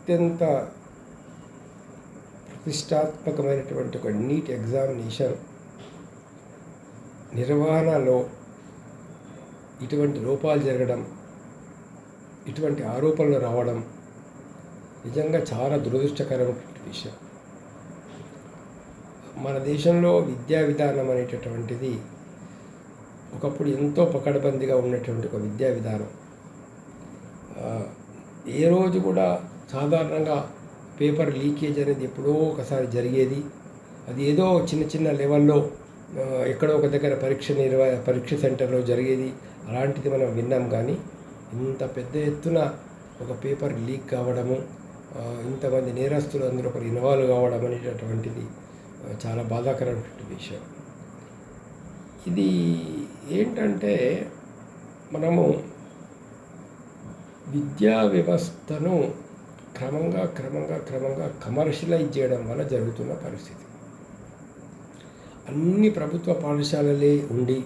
అత్యంత ప్రతిష్టాత్మకమైనటువంటి ఒక neat examination నిర్వహణలో ఇటువంటి లోపాలు జరగడం ఇటువంటి ఆరోపణలు రావడం నిజంగా చాలా దురదృష్టకరమైనటువంటి విషయం. మన దేశంలో విద్యా విధానం అనేటటువంటిది ఒకప్పుడు ఎంతో పకడ్బందీగా ఉన్నటువంటి ఒక విద్యా విధానం. ఏ రోజు కూడా సాధారణంగా పేపర్ లీకేజ్ అనేది ఎప్పుడో ఒకసారి జరిగేది. అది ఏదో చిన్న చిన్న లెవెల్లో ఎక్కడో ఒక దగ్గర పరీక్ష నిర్వ పరీక్ష సెంటర్లో జరిగేది. అలాంటిది మనం విన్నాం కానీ ఇంత పెద్ద ఎత్తున ఒక పేపర్ లీక్ కావడము ఇంతమంది నేరస్తులు అందరూ ఒకరు ఇన్వాల్వ్ కావడం అనేటటువంటిది చాలా బాధాకరమైనటువంటి విషయం. ఇది ఏంటంటే మనము విద్యా వ్యవస్థను క్రమంగా క్రమంగా క్రమంగా కమర్షియలైజ్ చేయడం వల్ల జరుగుతున్న పరిస్థితి. అన్ని ప్రభుత్వ పాఠశాలలే ఉండి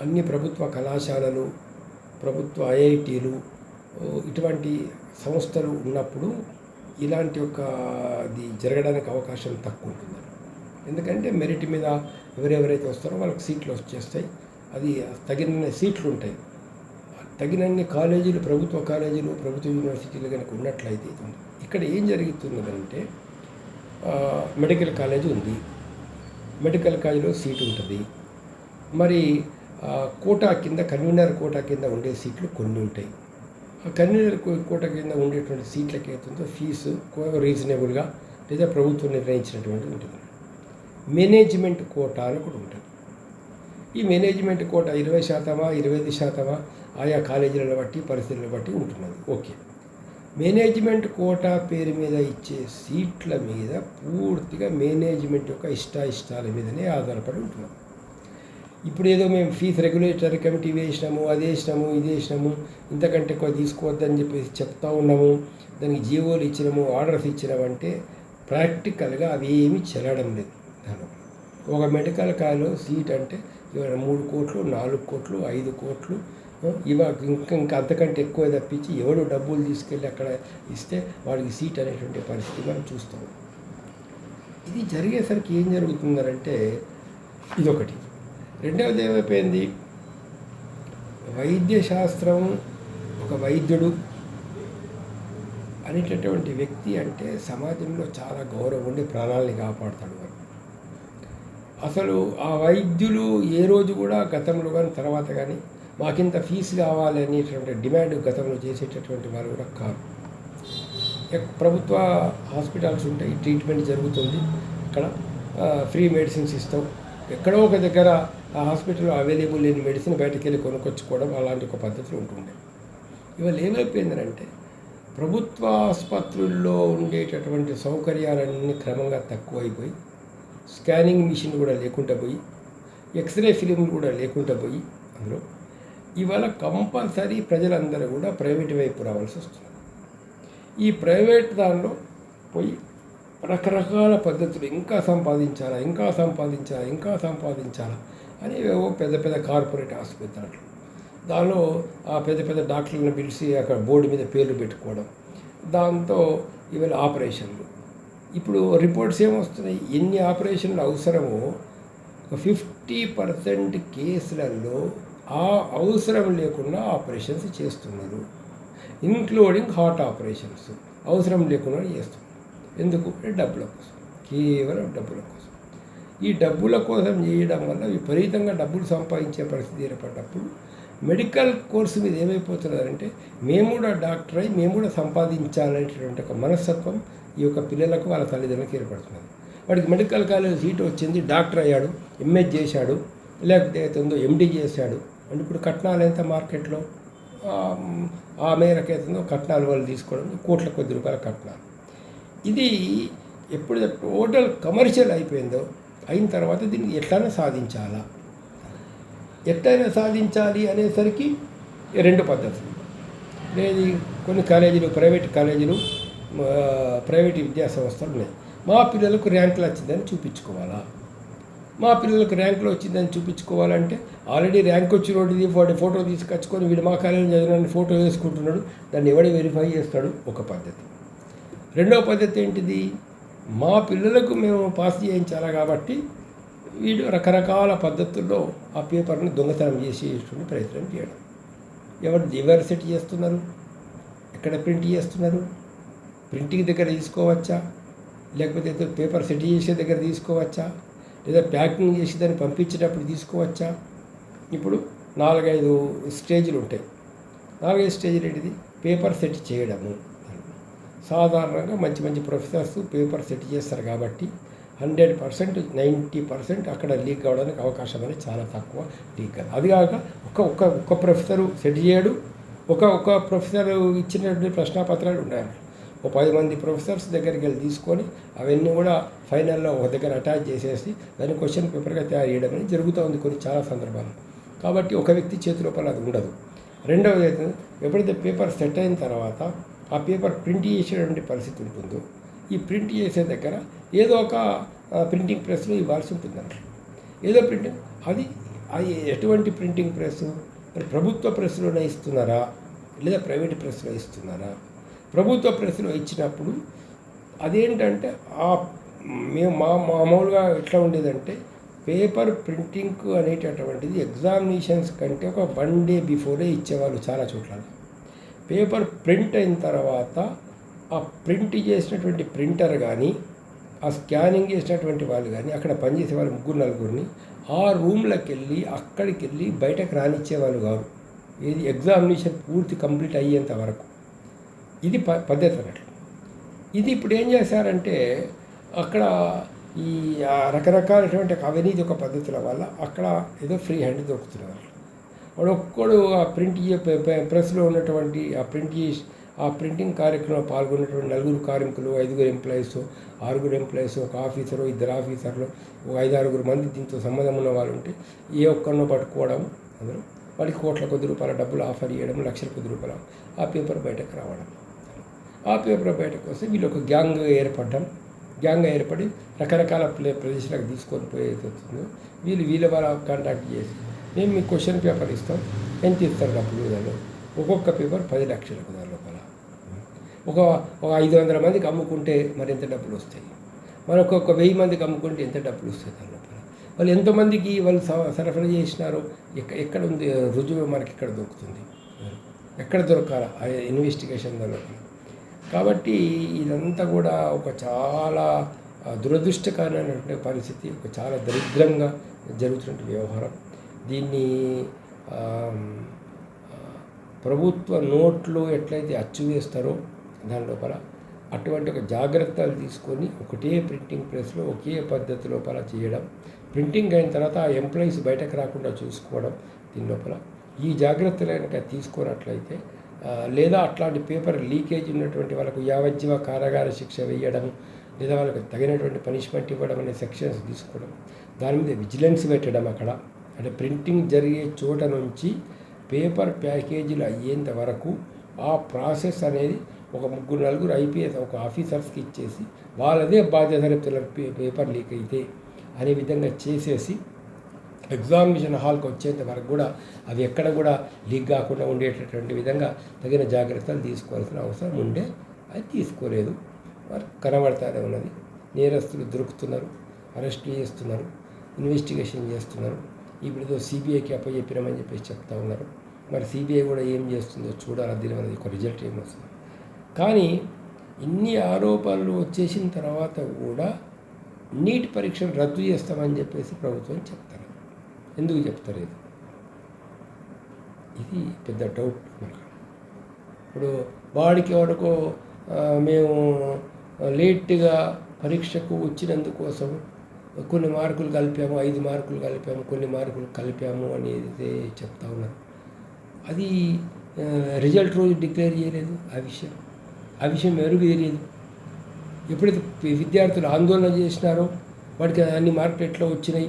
అన్ని ప్రభుత్వ కళాశాలలు ప్రభుత్వ ఐఐటీలు ఇటువంటి సంస్థలు ఉన్నప్పుడు ఇలాంటి ఒక అది జరగడానికి అవకాశం తక్కువ ఉంటుంది. ఎందుకంటే మెరిట్ మీద ఎవరెవరైతే వస్తారో వాళ్ళకి సీట్లు వచ్చేస్తాయి. అది తగిన సీట్లు ఉంటాయి. తగినన్ని కాలేజీలు ప్రభుత్వ కాలేజీలు ప్రభుత్వ యూనివర్సిటీలు కనుక ఉన్నట్లయితే ఇక్కడ ఏం జరుగుతున్నదంటే మెడికల్ కాలేజ్ ఉంది. మెడికల్ కాలేజీలో సీటు ఉంటుంది. మరి కోటా కింద కన్వీనర్ కోటా కింద ఉండే సీట్లు కొన్ని ఉంటాయి. ఆ కన్వీనర్ కోట కింద ఉండేటువంటి సీట్లకి అవుతుందో ఫీజు రీజనబుల్గా లేదా ప్రభుత్వం నిర్ణయించినటువంటి ఉంటుంది. మేనేజ్మెంట్ కోటా అని కూడా ఉంటుంది ఈ మేనేజ్మెంట్ కోట ఇరవై శాతమా ఇరవై ఐదు శాతమా ఆయా కాలేజీలను బట్టి పరిస్థితులను బట్టి ఉంటున్నది. ఓకే. మేనేజ్మెంట్ కోటా పేరు మీద ఇచ్చే సీట్ల మీద పూర్తిగా మేనేజ్మెంట్ యొక్క ఇష్టాయిష్టాల మీదనే ఆధారపడి ఉంటున్నాం. ఇప్పుడు ఏదో మేము ఫీజు రెగ్యులేటరీ కమిటీ వేసినాము అది వేసినాము ఇది వేసినాము ఇంతకంటే ఎక్కువ తీసుకోవద్దని చెప్పేసి చెప్తా ఉన్నాము దానికి జీవోలు ఇచ్చినాము ఆర్డర్స్ ఇచ్చినామంటే ప్రాక్టికల్గా అవి ఏమీ చెల్లడం లేదు. దాని ఒక మెడికల్ కాయలో సీట్ అంటే ఇవాళ మూడు కోట్లు నాలుగు కోట్లు ఐదు కోట్లు ఇవాళ ఇవా ఇంకా ఇంకా అంతకంటే ఎక్కువ తప్పించి ఎవడు డబ్బులు తీసుకెళ్ళి అక్కడ ఇస్తే వాడికి సీట్ అనేటువంటి పరిస్థితి మనం చూస్తాం. ఇది జరిగేసరికి ఏం జరుగుతుందంటే ఇదొకటి. రెండవది ఏమైపోయింది? వైద్య శాస్త్రం ఒక వైద్యుడు అనేటటువంటి వ్యక్తి అంటే సమాజంలో చాలా గౌరవం ఉండి ప్రాణాలని కాపాడుతాడు వారు అసలు ఆ వైద్యులు ఏ రోజు కూడా గతంలో కానీ తర్వాత కానీ మాకింత ఫీజు కావాలి అనేటువంటి డిమాండ్ గతంలో చేసేటటువంటి వారు కూడా కాదు ప్రభుత్వ హాస్పిటల్స్ ఉంటాయి ట్రీట్మెంట్ జరుగుతుంది. ఇక్కడ ఫ్రీ మెడిసిన్స్ ఇస్తాం. ఎక్కడో ఒక దగ్గర ఆ హాస్పిటల్లో అవైలబుల్ లేని మెడిసిన్ బయటకు వెళ్ళి కొనుక్కొచ్చుకోవడం అలాంటి ఒక పద్ధతులు ఉంటుండే. ఇవాళ ఏమైపోయిందంటే ప్రభుత్వ ఆసుపత్రుల్లో ఉండేటటువంటి సౌకర్యాలన్నీ క్రమంగా తక్కువైపోయి స్కానింగ్ మిషన్ కూడా లేకుండా పోయి ఎక్స్రే ఫిలిం కూడా లేకుండా పోయి అందులో ఇవాళ కంపల్సరీ ప్రజలందరూ కూడా ప్రైవేట్ వైపు రావాల్సి వస్తుంది. ఈ ప్రైవేట్ దానిలో పోయి రకరకాల పద్ధతులు ఇంకా సంపాదించాలా ఇంకా సంపాదించాలా ఇంకా సంపాదించాలా అని ఏవో పెద్ద పెద్ద కార్పొరేట్ ఆసుపత్రులు దానిలో ఆ పెద్ద పెద్ద డాక్టర్లను పిలిచి అక్కడ బోర్డు మీద పేర్లు పెట్టుకోవడం దాంతో ఇవాళ ఆపరేషన్లు. ఇప్పుడు రిపోర్ట్స్ ఏమొస్తున్నాయి? ఎన్ని ఆపరేషన్లు అవసరమో ఒక ఫిఫ్టీ పర్సెంట్ కేసులలో ఆ అవసరం లేకుండా ఆపరేషన్స్ చేస్తున్నారు. ఇంక్లూడింగ్ హార్ట్ ఆపరేషన్స్ అవసరం లేకుండా చేస్తున్నారు. ఎందుకు? అంటే డబ్బుల కోసం. కేవలం డబ్బుల కోసం. ఈ డబ్బుల కోసం చేయడం వల్ల విపరీతంగా డబ్బులు సంపాదించే పరిస్థితి ఏర్పడ్డప్పుడు మెడికల్ కోర్సు మీద ఏమైపోతున్నారంటే మేము కూడా డాక్టర్ అయి మేము కూడా సంపాదించాలనేటటువంటి ఒక మనస్తత్వం ఈ యొక్క పిల్లలకు వాళ్ళ తల్లిదండ్రులకు ఏర్పడుతున్నది. వాడికి మెడికల్ కాలేజ్ సీట్ వచ్చింది డాక్టర్ అయ్యాడు ఎంఎస్ చేశాడు లేకపోతే ఏతుందో ఎండి చేశాడు అంటే ఇప్పుడు కట్నాలు ఎంత మార్కెట్లో? ఆ, మేరకు అవుతుందో కట్నాలు వాళ్ళు తీసుకోవడం కోట్ల కొద్ది రూపాయల కట్నాలు. ఇది ఎప్పుడు టోటల్ కమర్షియల్ అయిపోయిందో అయిన తర్వాత దీన్ని ఎట్లైనా సాధించాలా? ఎట్లయినా సాధించాలి అనేసరికి రెండు పద్ధతులు. లేదు కొన్ని కాలేజీలు ప్రైవేట్ కాలేజీలు ప్రైవేట్ విద్యా సంస్థలు ఉన్నాయి. మా పిల్లలకు ర్యాంకులు వచ్చిందని చూపించుకోవాలా? మా పిల్లలకు ర్యాంకులు వచ్చిందని చూపించుకోవాలంటే ఆల్రెడీ ర్యాంక్ వచ్చినోడిది వాటి ఫోటో తీసుకొచ్చుకొని వీడు మా కాలేజీలో చదివిన ఫోటో వేసుకుంటున్నాడు దాన్ని ఎవడే వెరిఫై చేస్తాడు? ఒక పద్ధతి. రెండవ పద్ధతి ఏంటిది? మా పిల్లలకు మేము పాస్ చేయించాలి కాబట్టి వీడు రకరకాల పద్ధతుల్లో ఆ పేపర్ని దొంగతనం చేసేటువంటి ప్రయత్నం చేయడం. ఎవరు ఎవరు సెట్ చేస్తున్నారు? ఎక్కడ ప్రింట్ చేస్తున్నారు? ప్రింటింగ్ దగ్గర తీసుకోవచ్చా? లేకపోతే పేపర్ సెట్ చేసే దగ్గర తీసుకోవచ్చా? లేదా ప్యాకింగ్ చేసి దాన్ని పంపించేటప్పుడు తీసుకోవచ్చా? ఇప్పుడు నాలుగైదు స్టేజ్లు ఉంటాయి. నాలుగైదు స్టేజ్లు ఏంటిది? పేపర్ సెట్ చేయడము. సాధారణంగా మంచి మంచి ప్రొఫెసర్స్ పేపర్ సెట్ చేస్తారు కాబట్టి హండ్రెడ్ పర్సెంట్ నైంటీ పర్సెంట్ అక్కడ లీక్ అవ్వడానికి అవకాశం అనేది చాలా తక్కువ లీక్ కాదు. అది కాక ఒక ఒక్క ఒక్క ప్రొఫెసరు సెట్ చేయడు. ఒక ఒక ప్రొఫెసర్ ఇచ్చినటువంటి ప్రశ్నాపత్రాలు ఉన్నాయి ఒక పది మంది ప్రొఫెసర్స్ దగ్గరికి వెళ్ళి తీసుకొని అవన్నీ కూడా ఫైనల్లో ఒక దగ్గర అటాచ్ చేసేసి దాన్ని క్వశ్చన్ పేపర్గా తయారు చేయడం అనేది జరుగుతూ ఉంది కొన్ని చాలా సందర్భాలు కాబట్టి ఒక వ్యక్తి చేతి లోపల అది ఉండదు. రెండవది అయితే ఎప్పుడైతే పేపర్ సెట్ అయిన తర్వాత ఆ పేపర్ ప్రింట్ చేసేటువంటి పరిస్థితి ఉంటుందో ఈ ప్రింట్ చేసే దగ్గర ఏదో ఒక ప్రింటింగ్ ప్రెస్లో ఇవ్వాల్సి ఉంటుందంట. ఏదో ప్రింటింగ్ అది అది ఎటువంటి ప్రింటింగ్ ప్రెస్ ప్రభుత్వ ప్రెస్లోనే ఇస్తున్నారా? లేదా ప్రైవేట్ ప్రెస్లో ఇస్తున్నారా? ప్రభుత్వ ప్రశ్న ఇచ్చినప్పుడు అదేంటంటే ఆ మేము మా మామూలుగా ఎట్లా ఉండేదంటే పేపర్ ప్రింటింగ్ అనేటటువంటిది ఎగ్జామినేషన్స్ కంటే ఒక వన్ డే బిఫోరే ఇచ్చేవాళ్ళు చాలా చోట్ల. పేపర్ ప్రింట్ అయిన తర్వాత ఆ ప్రింట్ చేసినటువంటి ప్రింటర్ కానీ ఆ స్కానింగ్ చేసినటువంటి వాళ్ళు కానీ అక్కడ పనిచేసే వాళ్ళు ముగ్గురు నలుగురిని ఆ రూమ్లోకి వెళ్ళి అక్కడికి వెళ్ళి బయటకు రానిచ్చేవాళ్ళు కాదు ఇది ఎగ్జామినేషన్ పూర్తి కంప్లీట్ అయ్యేంత వరకు. ఇది ప పద్ధతి అన్నట్లు. ఇది ఇప్పుడు ఏం చేశారంటే అక్కడ ఈ రకరకాలైనటువంటి రకరకాలటువంటి అవినీతి ఒక పద్ధతుల వల్ల అక్కడ ఏదో ఫ్రీ హ్యాండ్ దొరుకుతున్నారు. వాడు ఒక్కడు ఆ ప్రింట్ ప్రెస్లో ఉన్నటువంటి ఆ ప్రింట్ చేసి ఆ ప్రింటింగ్ కార్యక్రమంలో పాల్గొన్నటువంటి నలుగురు కార్మికులు ఐదుగురు ఎంప్లాయీస్ ఆరుగురు ఎంప్లాయీస్ ఒక ఆఫీసరు ఇద్దరు ఆఫీసర్లు ఒక ఐదు ఆరుగురు మంది దీంతో సంబంధం ఉన్న వాళ్ళు ఉంటే ఏ ఒక్కరినో పట్టుకోవడం అందరూ వాళ్ళకి కోట్ల కొద్ది రూపాయల డబ్బులు ఆఫర్ చేయడం లక్షల కొద్ది రూపాయలు ఆ పేపర్ బయటకు రావడం. ఆ పేపర్ బయటకు వస్తే వీళ్ళు ఒక గ్యాంగ్ ఏర్పడడం గ్యాంగ్ ఏర్పడి రకరకాల ప్లే ప్రదేశాలకు తీసుకొని పోయేది వస్తుందో వీళ్ళు వీళ్ళ వాళ్ళ కాంటాక్ట్ చేసి మేము మీకు క్వశ్చన్ పేపర్ ఇస్తాం ఎంత ఇస్తారు డబ్బులు దానిలో ఒక్కొక్క పేపర్ పది లక్షలకు దాని లోపల. ఒక ఒక ఐదు వందల మందికి అమ్ముకుంటే మరి ఎంత డబ్బులు వస్తాయి? మరి ఒక్కొక్క వెయ్యి మందికి అమ్ముకుంటే ఎంత డబ్బులు వస్తాయి దాని లోపల? వాళ్ళు ఎంతమందికి వాళ్ళు స- సరఫరా చేసినారో? ఎక్కడ ఎక్కడ ఉంది రుజువు మనకి ఎక్కడ దొరుకుతుంది? ఎక్కడ దొరకాల ఆ ఇన్వెస్టిగేషన్ దాని లోపల? కాబట్టి ఇదంతా కూడా ఒక చాలా దురదృష్టకరమైనటువంటి పరిస్థితి ఒక చాలా దరిద్రంగా జరుగుతున్నటువంటి వ్యవహారం. దీన్ని ప్రభుత్వ నోట్లు ఎట్లయితే అచ్చు వేస్తారో దాని లోపల అటువంటి ఒక జాగ్రత్తలు తీసుకొని ఒకటే ప్రింటింగ్ ప్రెస్లో ఒకే పద్ధతి లోపల చేయడం ప్రింటింగ్ అయిన తర్వాత ఆ ఎంప్లాయీస్ బయటకు రాకుండా చూసుకోవడం దీని లోపల ఈ జాగ్రత్తలు కనుక తీసుకున్నట్లయితే లేదా అట్లాంటి పేపర్ లీకేజ్ ఉన్నటువంటి వాళ్ళకు యావజ్జీవ కారాగార శిక్ష వేయడం లేదా వాళ్ళకి తగినటువంటి పనిష్మెంట్ ఇవ్వడం అనే సెక్షన్స్ తీసుకోవడం. దాని మీద విజిలెన్స్ పెట్టడం అక్కడ. అంటే ప్రింటింగ్ జరిగే చోట నుంచి పేపర్ ప్యాకేజీలు అయ్యేంత వరకు ఆ ప్రాసెస్ అనేది ఒక ముగ్గురు నలుగురు ఐపీఎస్ ఒక ఆఫీసర్స్కి ఇచ్చేసి వాళ్ళదే బాధ్యత రేపు పే- పేపర్ లీక్ అయితే అనే విధంగా చేసేసి ఎగ్జామినేషన్ హాల్కి వచ్చేంత వరకు కూడా అవి ఎక్కడ కూడా లీక్ కాకుండా ఉండేటటువంటి విధంగా తగిన జాగ్రత్తలు తీసుకోవాల్సిన అవసరం ఉండే అది తీసుకోలేదు. మరి కనబడతానే ఉన్నది. నేరస్తులు దొరుకుతున్నారు అరెస్ట్ చేస్తున్నారు ఇన్వెస్టిగేషన్ చేస్తున్నారు. ఇప్పుడు ఏదో సిబిఐకి అప్పచెప్పినామని చెప్పేసి చెప్తా ఉన్నారు. మరి సిబిఐ కూడా ఏం చేస్తుందో చూడాలి? దీని వల్ల ఒక రిజల్ట్ ఏమొస్తుంది కానీ ఇన్ని ఆరోపణలు వచ్చేసిన తర్వాత కూడా నీట్ పరీక్షలు రద్దు చేస్తామని చెప్పేసి ప్రభుత్వం చెప్తారు ఎందుకు చెప్తారు ఇది? ఇది పెద్ద డౌట్ మనకు. ఇప్పుడు వాడికి ఎవరికో మేము లేట్గా పరీక్షకు వచ్చినందుకోసం కొన్ని మార్కులు కలిపాము ఐదు మార్కులు కలిపాము కొన్ని మార్కులు కలిపాము అనేది చెప్తా ఉన్నారు అది రిజల్ట్ రోజు డిక్లేర్ చేయలేదు ఆ విషయం. ఆ విషయం ఎవరికి తెలియదు. ఎప్పుడైతే విద్యార్థులు ఆందోళన చేసినారో వాడికి అన్ని మార్కులు ఎట్లా వచ్చినాయి?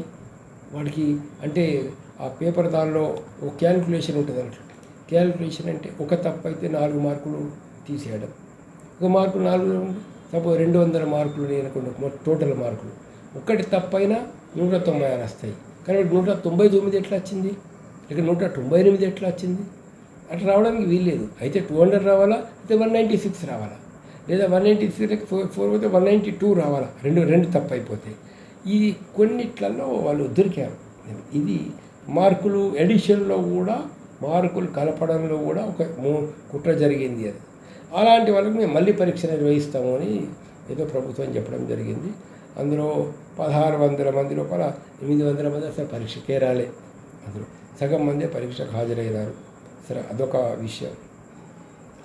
వాడికి అంటే ఆ పేపర్ దానిలో ఒక క్యాలిక్యులేషన్ ఉంటుంది అన్నట్టు క్యాలిక్యులేషన్ అంటే ఒక తప్పు అయితే నాలుగు మార్కులు తీసేయడం. ఒక మార్కులు నాలుగు సపోజ్ రెండు వందల మార్కులు నేను టోటల్ మార్కులు. ఒక్కటి తప్పైనా నూట తొంభై ఆరు వస్తాయి. కానీ నూట తొంభై తొమ్మిది ఎట్లా వచ్చింది? ఇక నూట తొంభై ఎనిమిది ఎట్లా వచ్చింది? అట్లా రావడానికి వీల్లేదు. అయితే టూ హండ్రెడ్ రావాలా? అయితే వన్ నైంటీ సిక్స్ రావాలా? లేదా one ninety six four four పోతే వన్ నైంటీ టూ రావాలా? రెండు రెండు తప్పు అయిపోతాయి. ఈ కొన్నిట్లలో వాళ్ళు దొరికారు. ఇది మార్కులు ఎడిషన్లో కూడా మార్కులు కలపడంలో కూడా ఒక మూ- కుట్ర జరిగింది అది. అలాంటి వాళ్ళకి మేము మళ్ళీ పరీక్ష నిర్వహిస్తాము అని ఏదో ప్రభుత్వం చెప్పడం జరిగింది. అందులో పదహారు వందల మంది లోపల ఎనిమిది వందల మంది అసలు పరీక్షకే రాలే. అందులో సగం మందే పరీక్షకు హాజరైనారు. సరే అదొక విషయం.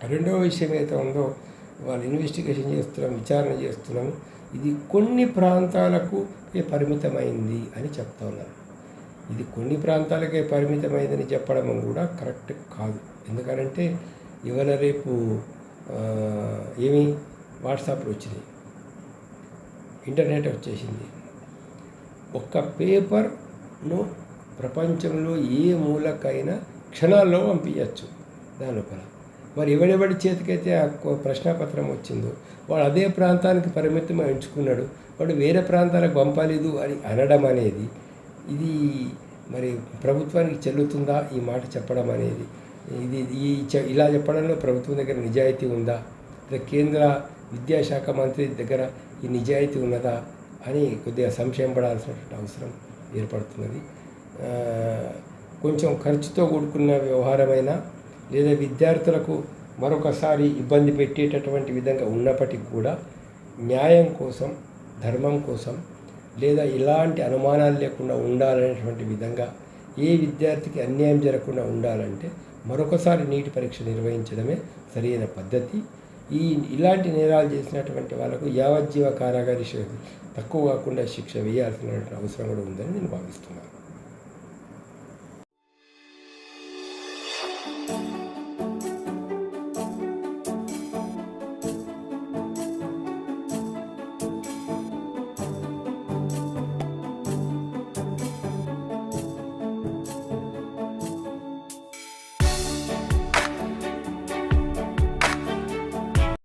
రెండవ విషయం ఏదైతే ఉందో వాళ్ళు ఇన్వెస్టిగేషన్ చేస్తున్నాం విచారణ చేస్తున్నాం. ఇది కొన్ని ప్రాంతాలకు పరిమితమైంది అని చెప్తా ఉన్నారు ఇది కొన్ని ప్రాంతాలకే పరిమితమైందని చెప్పడం కూడా కరెక్ట్ కాదు. ఎందుకంటే ఇవాళ రేపు ఏమి? వాట్సాప్లు వచ్చినాయి. ఇంటర్నెట్ వచ్చేసింది. ఒక్క పేపర్ను ప్రపంచంలో ఏ మూలకైనా క్షణాల్లో పంపించచ్చు. దాని లోపల మరి ఎవడెవడి చేతికైతే ఆ ప్రశ్నాపత్రం వచ్చిందో వాడు అదే ప్రాంతానికి పరిమితం ఎంచుకున్నాడు. వాడు వేరే ప్రాంతాలకు పంపలేదు అని అనడం అనేది ఇది మరి ప్రభుత్వానికి చెల్లుతుందా? ఈ మాట చెప్పడం అనేది ఇది ఈ ఇలా చెప్పడంలో ప్రభుత్వం దగ్గర నిజాయితీ ఉందా? కేంద్ర విద్యాశాఖ మంత్రి దగ్గర ఈ నిజాయితీ ఉన్నదా? అని కొద్దిగా సంశయం పడాల్సినటువంటి అవసరం ఏర్పడుతున్నది. కొంచెం ఖర్చుతో కూడుకున్న వ్యవహారమైన లేదా విద్యార్థులకు మరొకసారి ఇబ్బంది పెట్టేటటువంటి విధంగా ఉన్నప్పటికీ కూడా న్యాయం కోసం ధర్మం కోసం లేదా ఇలాంటి అనుమానాలు లేకుండా ఉండాలనేటువంటి విధంగా ఏ విద్యార్థికి అన్యాయం జరగకుండా ఉండాలంటే మరొకసారి నీటి పరీక్ష నిర్వహించడమే సరైన పద్ధతి. ఈ ఇలాంటి నేరాలు చేసినటువంటి వాళ్ళకు యావజ్జీవ కారాగారి శిక్ష తక్కువ కాకుండా శిక్ష వేయాల్సినటువంటి అవసరం కూడా ఉందని నేను భావిస్తున్నాను.